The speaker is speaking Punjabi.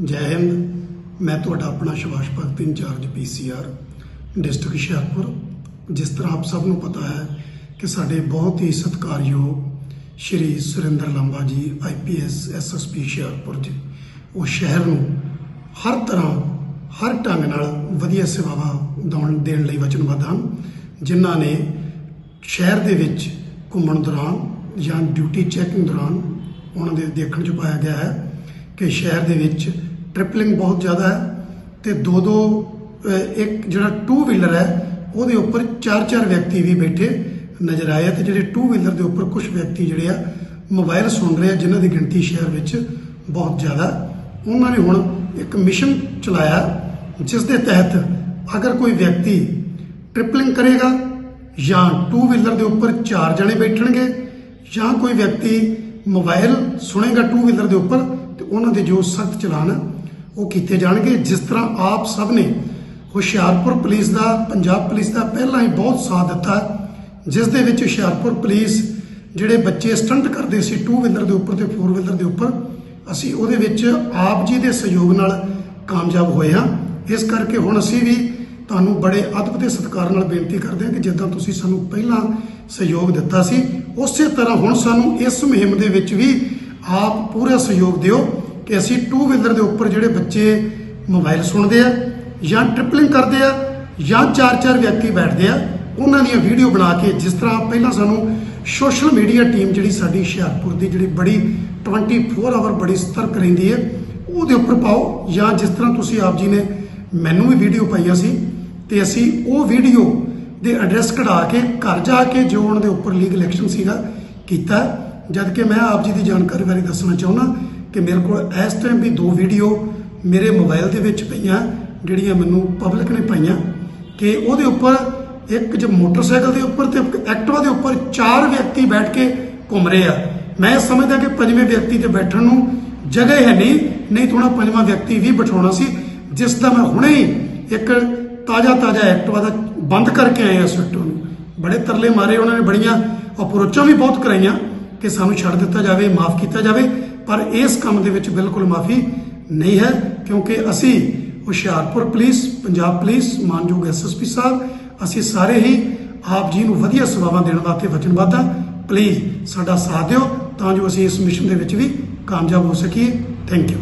ਜੈ ਹਿੰਦ। ਮੈਂ ਤੁਹਾਡਾ ਆਪਣਾ Shivash Bhagat incharge PCR district Hoshiarpur. ਜਿਸ ਤਰ੍ਹਾਂ ਆਪ ਸਭ ਨੂੰ ਪਤਾ ਹੈ ਕਿ ਸਾਡੇ ਬਹੁਤ ਹੀ ਸਤਿਕਾਰਯੋਗ ਸ਼੍ਰੀ ਸੁਰਿੰਦਰ ਲੰਬਾ ਜੀ ਆਈਪੀਐਸ ਐਸਐਸਪੀ ਹੁਸ਼ਿਆਰਪੁਰ ਜੀ। ਉਹ ਸ਼ਹਿਰ ਨੂੰ ਹਰ ਤਰ੍ਹਾਂ, ਹਰ ਢੰਗ ਨਾਲ ਵਧੀਆ ਸੇਵਾਵਾਂ ਦੌਣ, ਦੇਣ ਲਈ ਵਚਨਬੱਧ ਹਨ, ਜਿਨ੍ਹਾਂ ਨੇ ਸ਼ਹਿਰ ਦੇ ਵਿੱਚ ਘੁੰਮਣ ਦੌਰਾਨ ਜਾਂ ਡਿਊਟੀ ਚੈਕਿੰਗ ਦੌਰਾਨ ਉਹਨਾਂ ਦੇ ਦੇਖਣ 'ਚ ਪਾਇਆ ਗਿਆ ਹੈ। ਕਿ ਸ਼ਹਿਰ ਦੇ ਵਿੱਚ ਟ੍ਰਿਪਲਿੰਗ ਬਹੁਤ ਜ਼ਿਆਦਾ ਹੈ ਤੇ ਦੋ ਦੋ ਇੱਕ ਜਿਹੜਾ ਟੂ ਵੀਲਰ ਹੈ, ਉਹਦੇ ਉੱਪਰ ਚਾਰ ਚਾਰ ਵਿਅਕਤੀ ਵੀ ਬੈਠੇ ਨਜ਼ਰ ਆਏ ਆ ਤੇ ਜਿਹੜੇ ਟੂ ਵੀਲਰ ਦੇ ਉੱਪਰ ਕੁਝ ਵਿਅਕਤੀ ਜਿਹੜੇ ਆ, ਮੋਬਾਈਲ ਸੁਣ ਰਹੇ ਆ, ਜਿਨ੍ਹਾਂ ਦੀ ਗਿਣਤੀ ਸ਼ਹਿਰ ਵਿੱਚ ਬਹੁਤ ਜ਼ਿਆਦਾ। ਉਹਨਾਂ ਨੇ ਹੁਣ ਇੱਕ ਮਿਸ਼ਨ ਚਲਾਇਆ, ਜਿਸ ਦੇ ਤਹਿਤ ਅਗਰ ਕੋਈ ਵਿਅਕਤੀ ਟ੍ਰਿਪਲਿੰਗ ਕਰੇਗਾ, ਜਾਂ ਟੂ ਵੀਲਰ ਦੇ ਉੱਪਰ ਚਾਰ ਜਣੇ ਬੈਠਣਗੇ, ਜਾਂ ਕੋਈ ਵਿਅਕਤੀ ਮੋਬਾਈਲ ਸੁਣੇਗਾ ਟੂ ਵੀਲਰ ਦੇ ਉੱਪਰ ਤੇ ਉਹਨਾਂ ਦੇ ਜੋ ਸਖਤ ਚਲਾਨ ਉਹ ਕੀਤੇ ਜਾਣਗੇ। ਜਿਸ ਤਰ੍ਹਾਂ ਆਪ ਸਭ ਨੇ ਹੁਸ਼ਿਆਰਪੁਰ ਪੁਲਿਸ ਦਾ, ਪੰਜਾਬ ਪੁਲਿਸ ਦਾ ਪਹਿਲਾਂ ਹੀ ਬਹੁਤ ਸਾਥ ਦਿੱਤਾ। ਜਿਸ ਦੇ ਵਿੱਚ ਹੁਸ਼ਿਆਰਪੁਰ ਪੁਲਿਸ ਜਿਹੜੇ ਬੱਚੇ ਸਟੰਟ ਕਰਦੇ ਸੀ ਟੂ ਵੀਲਰ ਦੇ ਉੱਪਰ ਤੇ ਫੋਰ ਵੀਲਰ ਦੇ ਉੱਪਰ, ਅਸੀਂ ਉਹਦੇ ਵਿੱਚ ਆਪ ਜੀ ਦੇ ਸਹਿਯੋਗ ਨਾਲ ਕਾਮਯਾਬ ਹੋਏ ਹਾਂ। ਇਸ ਕਰਕੇ ਹੁਣ ਅਸੀਂ ਵੀ ਤੁਹਾਨੂੰ ਬੜੇ ਅਦਬ ਤੇ ਸਤਿਕਾਰ ਨਾਲ ਬੇਨਤੀ ਕਰਦੇ ਹਾਂ ਕਿ ਜਿੱਦਾਂ ਤੁਸੀਂ ਸਾਨੂੰ ਪਹਿਲਾਂ ਸਹਿਯੋਗ ਦਿੱਤਾ ਸੀ, ਉਸੇ ਤਰ੍ਹਾਂ ਹੁਣ ਸਾਨੂੰ ਇਸ ਮੁਹਿੰਮ ਦੇ ਵਿੱਚ ਵੀ ਆਪ ਪੂਰਾ ਸਹਿਯੋਗ ਦਿਓ ਕਿ ਅਸੀਂ ਟੂ ਵੀਲਰ ਦੇ ਉੱਪਰ ਜਿਹੜੇ ਬੱਚੇ ਮੋਬਾਈਲ ਸੁਣਦੇ ਆ ਜਾਂ ਟ੍ਰਿਪਲਿੰਗ ਕਰਦੇ ਆ ਜਾਂ ਚਾਰ ਚਾਰ ਵਿਅਕਤੀ ਬੈਠਦੇ ਆ, ਉਹਨਾਂ ਦੀਆਂ ਵੀਡੀਓ ਬਣਾ ਕੇ ਜਿਸ ਤਰ੍ਹਾਂ ਪਹਿਲਾਂ ਸਾਨੂੰ ਸੋਸ਼ਲ ਮੀਡੀਆ ਟੀਮ ਜਿਹੜੀ ਸਾਡੀ ਹੁਸ਼ਿਆਰਪੁਰ ਦੀ ਜਿਹੜੀ ਬੜੀ 24 ਆਵਰ ਬੜੀ ਸਤਰਕ ਰਹਿੰਦੀ ਹੈ, ਉਹਦੇ ਉੱਪਰ ਪਾਓ ਜਾਂ ਜਿਸ ਤਰ੍ਹਾਂ ਤੁਸੀਂ ਆਪ ਜੀ ਨੇ ਮੈਨੂੰ ਵੀ ਵੀਡੀਓ ਪਾਈਆਂ ਸੀ, ਤੇ ਅਸੀਂ ਉਹ ਵੀਡੀਓ ਦੇ ਐਡਰੈਸ ਕਢਾ ਕੇ ਘਰ ਜਾ ਕੇ ਜੋ ਉਹਨਾਂ ਦੇ ਉੱਪਰ ਲੀਗਲ ਐਕਸ਼ਨ ਸੀਗਾ ਕੀਤਾ। ਜਦ ਕਿ ਮੈਂ ਆਪ ਜੀ ਦੀ ਜਾਣਕਾਰੀ ਬਾਰੇ ਦੱਸਣਾ ਚਾਹੁੰਦਾ ਕਿ ਮੇਰੇ ਕੋਲ ਇਸ ਟਾਈਮ ਵੀ ਦੋ ਵੀਡੀਓ ਮੇਰੇ ਮੋਬਾਈਲ ਦੇ ਵਿੱਚ ਪਈਆਂ, ਜਿਹੜੀਆਂ ਮੈਨੂੰ ਪਬਲਿਕ ਨੇ ਪਾਈਆਂ ਕਿ ਉਹਦੇ ਉੱਪਰ ਇੱਕ ਜ ਮੋਟਰਸਾਈਕਲ ਦੇ ਉੱਪਰ ਤੇ ਇੱਕ ਐਕਟਿਵਾ ਦੇ ਉੱਪਰ ਚਾਰ ਵਿਅਕਤੀ ਬੈਠ ਕੇ ਘੁੰਮ ਰਹੇ ਆ। ਮੈਂ ਸਮਝਦਾ ਕਿ ਪੰਜਵੇਂ ਵਿਅਕਤੀ ਤੇ ਬੈਠਣ ਨੂੰ ਜਗ੍ਹਾ ਹੈ ਨਹੀਂ ਨਹੀਂ ਤਾਂ ਉਹਨਾਂ ਪੰਜਵਾਂ ਵਿਅਕਤੀ ਵੀ ਬਿਠਾਉਣਾ ਸੀ, ਜਿਸ ਦਾ ਮੈਂ ਹੁਣੇ ਹੀ ਇੱਕ ਤਾਜ਼ਾ ਤਾਜ਼ਾ ਐਕਟਿਵਾ ਦਾ ਬੰਦ ਕਰਕੇ ਆਇਆ ਆ ਸਵਿਫਟ ਨੂੰ। ਬੜੇ ਤਰਲੇ ਮਾਰੇ ਉਹਨਾਂ ਨੇ, ਬੜੀਆਂ ਅਪਰੋਚਾਂ ਵੀ ਬਹੁਤ ਕਰਾਈਆਂ। ਕਿ ਸਾਨੂੰ ਛੱਡ ਦਿੱਤਾ ਜਾਵੇ, ਮਾਫ ਕੀਤਾ ਜਾਵੇ, ਪਰ ਇਸ ਕੰਮ ਦੇ ਵਿੱਚ ਬਿਲਕੁਲ ਮਾਫੀ ਨਹੀਂ ਹੈ, ਕਿਉਂਕਿ ਅਸੀਂ ਹੁਸ਼ਿਆਰਪੁਰ ਪੁਲਿਸ, ਪੰਜਾਬ ਪੁਲਿਸ, ਮਾਨਯੋਗ ਐਸਐਸਪੀ ਸਾਹਿਬ, ਅਸੀਂ ਸਾਰੇ ਹੀ ਆਪ ਜੀ ਨੂੰ ਵਧੀਆ ਸੇਵਾਵਾਂ ਦੇਣ ਵਾਸਤੇ ਵਚਨਬੱਧ ਹਾਂ। ਪਲੀਜ਼ ਸਾਡਾ ਸਾਥ ਦਿਓ, ਤਾਂ ਜੋ ਅਸੀਂ ਇਸ ਮਿਸ਼ਨ ਦੇ ਵਿੱਚ ਵੀ ਕਾਮਯਾਬ ਹੋ ਸਕੀਏ। Thank you